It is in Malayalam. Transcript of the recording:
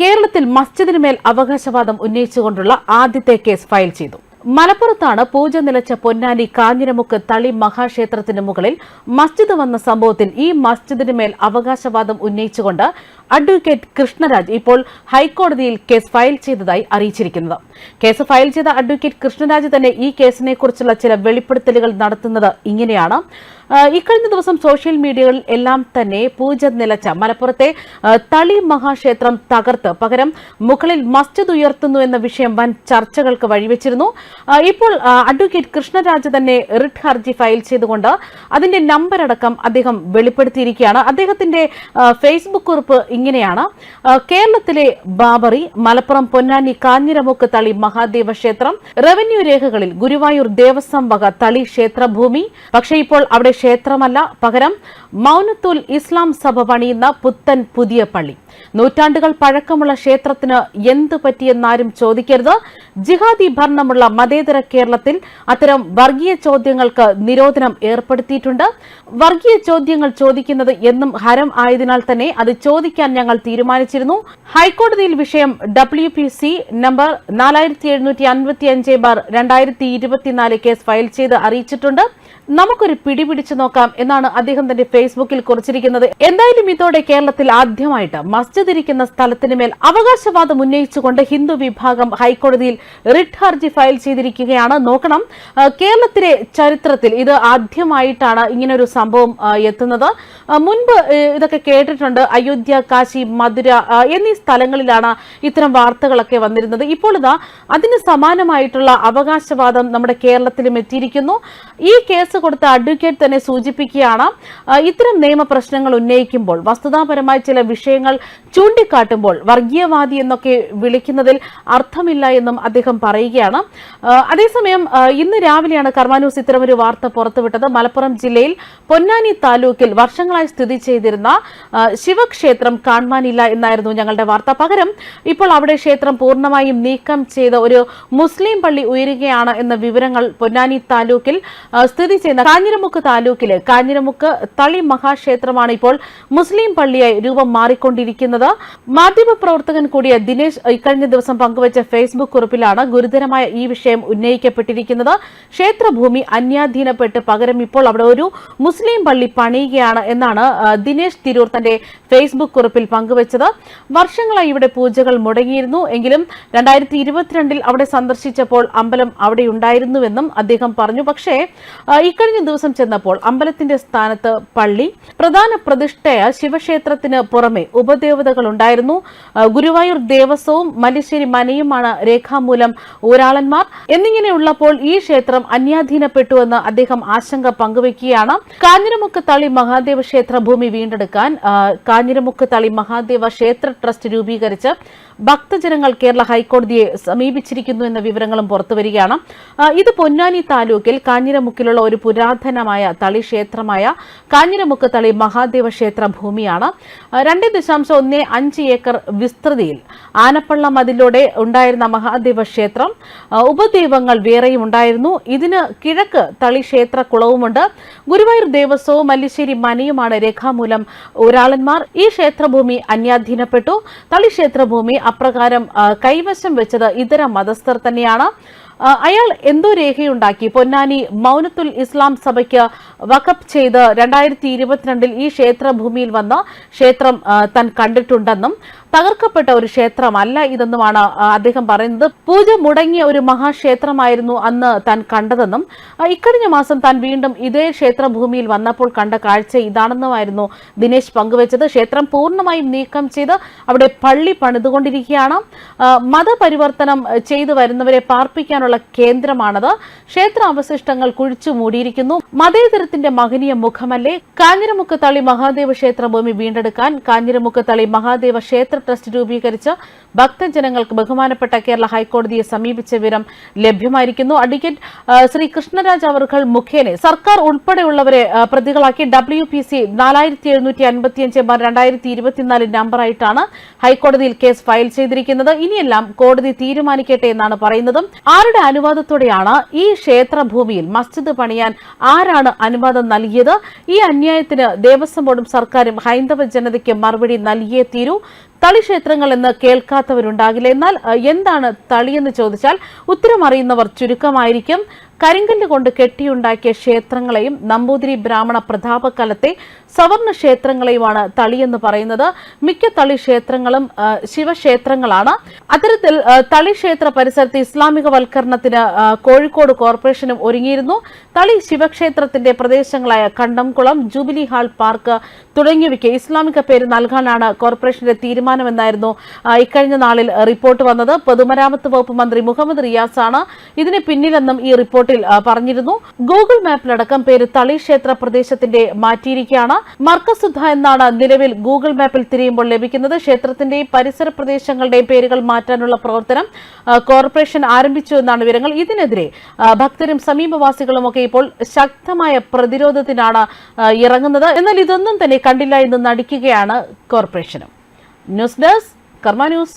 കേരളത്തിൽ മസ്ജിദിനുമേൽ അവകാശവാദം ഉന്നയിച്ചുകൊണ്ടുള്ള ആദ്യത്തെ കേസ് ഫയൽ ചെയ്തു. മലപ്പുറത്താണ് പൂജ നിലച്ച പൊന്നാനി കാഞ്ഞിരമുക്ക് തളി മഹാക്ഷേത്രത്തിന് മുകളിൽ മസ്ജിദ് വന്ന സംഭവത്തിൽ ഈ മസ്ജിദിനുമേൽ അവകാശവാദം ഉന്നയിച്ചുകൊണ്ട് അഡ്വക്കേറ്റ് കൃഷ്ണരാജ് ഇപ്പോൾ ഹൈക്കോടതിയിൽ കേസ് ഫയൽ ചെയ്തതായി അറിയിച്ചിരിക്കുന്നത്. കേസ് ഫയൽ ചെയ്ത അഡ്വക്കേറ്റ് കൃഷ്ണരാജ് തന്നെ ഈ കേസിനെക്കുറിച്ചുള്ള ചില വെളിപ്പെടുത്തലുകൾ നടത്തുന്നത് ഇങ്ങനെയാണ്. ഇക്കഴിഞ്ഞ ദിവസം സോഷ്യൽ മീഡിയകളിൽ എല്ലാം തന്നെ പൂജ നിലച്ച മലപ്പുറത്തെ തളി മഹാക്ഷേത്രം തകർത്ത് പകരം മുകളിൽ മസ്ജിദ് ഉയർത്തുന്നു എന്ന വിഷയം വൻ ചർച്ചകൾക്ക് വഴിവെച്ചിരുന്നു. ഇപ്പോൾ അഡ്വക്കേറ്റ് കൃഷ്ണരാജ് തന്നെ റിട്ട് ഹർജി ഫയൽ ചെയ്തുകൊണ്ട് അതിന്റെ നമ്പർ അടക്കം അദ്ദേഹം വെളിപ്പെടുത്തിയിരിക്കുകയാണ്. അദ്ദേഹത്തിന്റെ ഫേസ്ബുക്ക് കുറിപ്പ് ഇങ്ങനെയാണ്. കേരളത്തിലെ ബാബറി മലപ്പുറം പൊന്നാനി കാഞ്ഞിരമുക്ക് തളി മഹാദേവ ക്ഷേത്രം റവന്യൂ രേഖകളിൽ ഗുരുവായൂർ ദേവസ്വം വക തളി ക്ഷേത്രഭൂമി. പക്ഷേ ഇപ്പോൾ അവിടെ ക്ഷേത്രമല്ല. പകരം മൗനത്തുൽ ഇസ്ലാം സഭ പണിയുന്ന പുത്തൻ പുതിയ പള്ളി. നൂറ്റാണ്ടുകൾ പഴക്കമുള്ള ക്ഷേത്രത്തിന് എന്ത് പറ്റിയെന്നാരും ചോദിക്കരുത്. ജിഹാദി ഭരണമുള്ള മതേതര കേരളത്തിൽ അത്തരം വർഗീയ ചോദ്യങ്ങൾക്ക് നിരോധനം ഏർപ്പെടുത്തിയിട്ടുണ്ട്. വർഗീയ ചോദ്യങ്ങൾ ചോദിക്കുന്നത് എന്നും ഹരം ആയതിനാൽ തന്നെ അത് ചോദിക്കാൻ ഞങ്ങൾ തീരുമാനിച്ചിരുന്നു. ഹൈക്കോടതിയിൽ വിഷയം ഡബ്ല്യു പി സി നമ്പർ നാലായിരത്തി എഴുന്നൂറ്റി അൻപത്തി അഞ്ച് ബാർ രണ്ടായിരത്തി ഇരുപത്തിനാല് കേസ് ഫയൽ ചെയ്ത് അറിയിച്ചിട്ടുണ്ട്. നമുക്കൊരു പിടിപിടിച്ചു നോക്കാം എന്നാണ് അദ്ദേഹം തന്റെ ഫേസ്ബുക്കിൽ കുറിച്ചിരിക്കുന്നത്. എന്തായാലും ഇതോടെ കേരളത്തിൽ ആദ്യമായിട്ട് മസ്ജിദ് ഇരിക്കുന്ന സ്ഥലത്തിന് മേൽ അവകാശവാദം ഉന്നയിച്ചുകൊണ്ട് ഹിന്ദു വിഭാഗം ഹൈക്കോടതിയിൽ റിട്ട് ഹർജി ഫയൽ ചെയ്തിരിക്കുകയാണ്. നോക്കണം കേരളത്തിലെ ചരിത്രത്തിൽ ഇത് ആദ്യമായിട്ടാണ് ഇങ്ങനൊരു സംഭവം എത്തുന്നത്. മുൻപ് ഇതൊക്കെ കേട്ടിട്ടുണ്ട്. അയോധ്യ കാശി മധുര എന്നീ സ്ഥലങ്ങളിലാണ് ഇത്തരം വാർത്തകളൊക്കെ വന്നിരുന്നത്. ഇപ്പോൾ ഇതാ അതിന് സമാനമായിട്ടുള്ള അവകാശവാദം നമ്മുടെ കേരളത്തിലും എത്തിയിരിക്കുന്നു. ഈ കേസ് കൊടുത്ത അഡ്വക്കേറ്റ് തന്നെ സൂചിപ്പിക്കുകയാണ്. ഇത്തരം നിയമപ്രശ്നങ്ങൾ ഉന്നയിക്കുമ്പോൾ വസ്തുതാപരമായ ചില വിഷയങ്ങൾ ചൂണ്ടിക്കാട്ടുമ്പോൾ വർഗീയവാദി എന്നൊക്കെ വിളിക്കുന്നതിൽ അർത്ഥമില്ല എന്നും അദ്ദേഹം പറയുകയാണ്. അതേസമയം ഇന്ന് രാവിലെയാണ് കർമാനൂസ് ഇത്തരമൊരു വാർത്ത പുറത്തുവിട്ടത്. മലപ്പുറം ജില്ലയിൽ പൊന്നാനി താലൂക്കിൽ വർഷങ്ങളായി സ്ഥിതി ചെയ്തിരുന്ന ശിവക്ഷേത്രം കാണുവാനില്ല എന്നായിരുന്നു ഞങ്ങളുടെ വാർത്ത. പകരം ഇപ്പോൾ അവിടെ ക്ഷേത്രം പൂർണമായും നീക്കം ചെയ്ത ഒരു മുസ്ലിം പള്ളി ഉയരുകയാണ് എന്ന വിവരങ്ങൾ പൊന്നാനി താലൂക്കിൽ ആ, സ്ഥിതി ചെയ്യുന്ന കാഞ്ഞിരമുക്ക് താലൂക്കിലെ കാഞ്ഞിരമുക്ക് തളി മഹാക്ഷേത്രമാണ് ഇപ്പോൾ മുസ്ലിം പള്ളിയായി രൂപം മാറിക്കൊണ്ടിരിക്കുന്നത്. മാധ്യമപ്രവർത്തകൻ കൂടിയ ദിനേശ് ഇക്കഴിഞ്ഞ ദിവസം പങ്കുവച്ച ഫേസ്ബുക്ക് കുറിപ്പിലാണ് ഗുരുതരമായ ഈ വിഷയം ഉന്നയിക്കപ്പെട്ടിരിക്കുന്നത്. ക്ഷേത്രഭൂമി അന്യാധീനപ്പെട്ട് പകരം ഇപ്പോൾ അവിടെ ഒരു മുസ്ലിം പള്ളി പണിയുകയാണ് എന്നാണ് ദിനേശ് തിരൂർ തന്റെ ഫേസ്ബുക്ക് കുറിപ്പിൽ പങ്കുവച്ചത്. വർഷങ്ങളായി ഇവിടെ പൂജകൾ മുടങ്ങിയിരുന്നു. എങ്കിലും രണ്ടായിരത്തി ഇരുപത്തിരണ്ടിൽ അവിടെ സന്ദർശിച്ചപ്പോൾ അമ്പലം അവിടെ ഉണ്ടായിരുന്നുവെന്നും അദ്ദേഹം പറഞ്ഞു. പക്ഷേ ഇക്കഴിഞ്ഞ ദിവസം ചെന്നപ്പോൾ അമ്പലത്തിന്റെ സ്ഥാനത്ത് പള്ളി പ്രധാന പ്രതിഷ്ഠയ ശിവക്ഷേത്രത്തിന് പുറമെ ഉപദേവതകൾ ഉണ്ടായിരുന്നു. ഗുരുവായൂർ ദേവസ്വവും മല്ലിശ്ശേരി മനയുമാണ് രേഖാമൂലം ഊരാളന്മാർ. എന്നിങ്ങനെയുള്ളപ്പോൾ ഈ ക്ഷേത്രം അന്യാധീനപ്പെട്ടുവെന്ന് അദ്ദേഹം ആശങ്ക പങ്കുവയ്ക്കുകയാണ് കാഞ്ഞിരമുക്ക് തളി മഹാദേവ ക്ഷേത്ര ഭൂമി വീണ്ടെടുക്കാൻ കാഞ്ഞിരമുക്ക് തളി മഹാദേവ ക്ഷേത്ര ട്രസ്റ്റ് രൂപീകരിച്ച് ഭക്തജനങ്ങൾ കേരള ഹൈക്കോടതിയെ സമീപിച്ചിരിക്കുന്നു എന്ന വിവരങ്ങളും പുറത്തുവരികയാണ്. ഇത് പൊന്നാനി താലൂക്കിൽ കാഞ്ഞിരമുക്കിലുള്ള ഒരു പുരാതനമായ തളി ക്ഷേത്രമായ കാഞ്ഞിരമുക്ക് തളി മഹാദേവ ക്ഷേത്ര ഭൂമിയാണ് രണ്ട് ദശാംശം ഒന്ന് അഞ്ച് ഏക്കർ വിസ്തൃതിയിൽ ആനപ്പള്ള മതിലൂടെ ഉണ്ടായിരുന്ന മഹാദേവ ക്ഷേത്രം ഉപദൈവങ്ങൾ വേറെയും ഉണ്ടായിരുന്നു. ഇതിന് കിഴക്ക് തളി ക്ഷേത്ര കുളവുമുണ്ട്. ഗുരുവായൂർ ദേവസ്വവും മല്ലിശ്ശേരി മനയുമാണ് രേഖാമൂലം ഒരാളന്മാർ. ഈ ക്ഷേത്രഭൂമി അന്യാധീനപ്പെട്ടു. തളി ക്ഷേത്രഭൂമി അപ്രകാരം കൈവശം വെച്ചത് ഇതര മതസ്ഥർ തന്നെയാണ്. അയാൾ എന്തോ രേഖയുണ്ടാക്കി. പൊന്നാനി മൗനത്തുൽ ഇസ്ലാം സഭയ്ക്ക് വഖഫ് ചെയ്ത് രണ്ടായിരത്തി ഇരുപത്തിരണ്ടിൽ ഈ ക്ഷേത്രഭൂമിയിൽ വന്ന് ക്ഷേത്രം താൻ കണ്ടിട്ടുണ്ടെന്നും തകർക്കപ്പെട്ട ഒരു ക്ഷേത്രമല്ല ഇതെന്നുമാണ് അദ്ദേഹം പറയുന്നത്. പൂജ മുടങ്ങിയ ഒരു മഹാക്ഷേത്രമായിരുന്നു അന്ന് താൻ കണ്ടതെന്നും ഇക്കഴിഞ്ഞ മാസം താൻ വീണ്ടും ഇതേ ക്ഷേത്രഭൂമിയിൽ വന്നപ്പോൾ കണ്ട കാഴ്ച ഇതാണെന്നുമായിരുന്നു ദിനേശ് പങ്കുവച്ചത്. ക്ഷേത്രം പൂർണമായും നീക്കം ചെയ്ത് അവിടെ പള്ളി പണിതുകൊണ്ടിരിക്കുകയാണ്. മതപരിവർത്തനം ചെയ്തു വരുന്നവരെ പാർപ്പിക്കാനുള്ള കേന്ദ്രമാണത്. ക്ഷേത്ര അവശിഷ്ടങ്ങൾ കുഴിച്ചു മൂടിയിരിക്കുന്നു. മതേതരത്തിന്റെ മഹനീയ മുഖമല്ലേ? കാഞ്ഞിരമുക്കത്തളി മഹാദേവ ക്ഷേത്ര ഭൂമി വീണ്ടെടുക്കാൻ കാഞ്ഞിരമുക്കത്തളി മഹാദേവ ക്ഷേത്ര ട്രസ്റ്റ് രൂപീകരിച്ച് ഭക്തജനങ്ങൾക്ക് ബഹുമാനപ്പെട്ട കേരള ഹൈക്കോടതിയെ സമീപിച്ച വിവരം ലഭ്യമായിരിക്കുന്നു. അഡ്വക്കേറ്റ് ശ്രീ കൃഷ്ണരാജ് അവർകൾ മുഖേന സർക്കാർ ഉൾപ്പെടെയുള്ളവരെ പ്രതികളാക്കി ഡബ്ല്യു പി സി നാലായിരത്തി എഴുന്നൂറ്റി അൻപത്തിയഞ്ച് രണ്ടായിരത്തി ഇരുപത്തിനാല് നമ്പറായിട്ടാണ് ഹൈക്കോടതിയിൽ കേസ് ഫയൽ ചെയ്തിരിക്കുന്നത്. ഇനിയെല്ലാം കോടതി തീരുമാനിക്കട്ടെ എന്നാണ് പറയുന്നത്. ആരുടെ അനുവാദത്തോടെയാണ് ഈ ക്ഷേത്രഭൂമിയിൽ മസ്ജിദ് പണിയാൻ ആരാണ് അനുവാദം നൽകിയത്? ഈ അന്യായത്തിന് ദേവസ്വം ബോർഡും സർക്കാരും ഹൈന്ദവ ജനതയ്ക്ക് മറുപടി നൽകിയേ തീരൂ. തളി ക്ഷേത്രങ്ങൾ എന്ന് കേൾക്കാത്തവരുണ്ടാകില്ല. എന്നാൽ എന്താണ് തളി എന്ന് ചോദിച്ചാൽ ഉത്തരം അറിയുന്നവർ ചുരുക്കമായിരിക്കും. കരിങ്കല്ല് കൊണ്ട് കെട്ടിയുണ്ടാക്കിയ ക്ഷേത്രങ്ങളെയും നമ്പൂതിരി ബ്രാഹ്മണ പ്രതാപകാലത്തെ സവർണ ക്ഷേത്രങ്ങളെയുമാണ് തളിയെന്ന് പറയുന്നത്. മിക്ക തളി ക്ഷേത്രങ്ങളും ശിവക്ഷേത്രങ്ങളാണ്. അത്തരത്തിൽ തളി ക്ഷേത്ര പരിസരത്ത് ഇസ്ലാമികവൽക്കരണത്തിന് കോഴിക്കോട് കോർപ്പറേഷനും ഒരുങ്ങിയിരുന്നു. തളി ശിവക്ഷേത്രത്തിന്റെ പ്രദേശങ്ങളായ കണ്ടംകുളം ജൂബിലി ഹാൾ പാർക്ക് തുടങ്ങിയവയ്ക്ക് ഇസ്ലാമിക പേര് നൽകാനാണ് കോർപ്പറേഷന്റെ തീരുമാനമെന്നായിരുന്നു ഇക്കഴിഞ്ഞ നാളിൽ റിപ്പോർട്ട് വന്നത്. പൊതുമരാമത്ത് വകുപ്പ് മന്ത്രി മുഹമ്മദ് റിയാസാണ്. ഇതിന് പിന്നിലെന്നും ഈ റിപ്പോർട്ടിൽ പറഞ്ഞിരുന്നു. ഗൂഗിൾ മാപ്പിലടക്കം പേര് തളി ക്ഷേത്ര പ്രദേശത്തിന്റെ മാറ്റിയിരിക്കുകയാണ്. മർക്കസുദ്ധ എന്നാണ് നിലവിൽ ഗൂഗിൾ മാപ്പിൽ തിരിയുമ്പോൾ ലഭിക്കുന്നത്. ക്ഷേത്രത്തിന്റെയും പരിസര പ്രദേശങ്ങളുടെയും പേരുകൾ മാറ്റാനുള്ള പ്രവർത്തനം കോർപ്പറേഷൻ ആരംഭിച്ചു എന്നാണ് വിവരങ്ങൾ. ഇതിനെതിരെ ഭക്തരും ഭക്തരും സമീപവാസികളുമൊക്കെ ഇപ്പോൾ ശക്തമായ പ്രതിരോധത്തിനാണ് ഇറങ്ങുന്നത്. എന്നാൽ ഇതൊന്നും തന്നെ കണ്ടില്ല എന്ന് നടിക്കുകയാണ് കോർപ്പറേഷനും. News desk Karma news.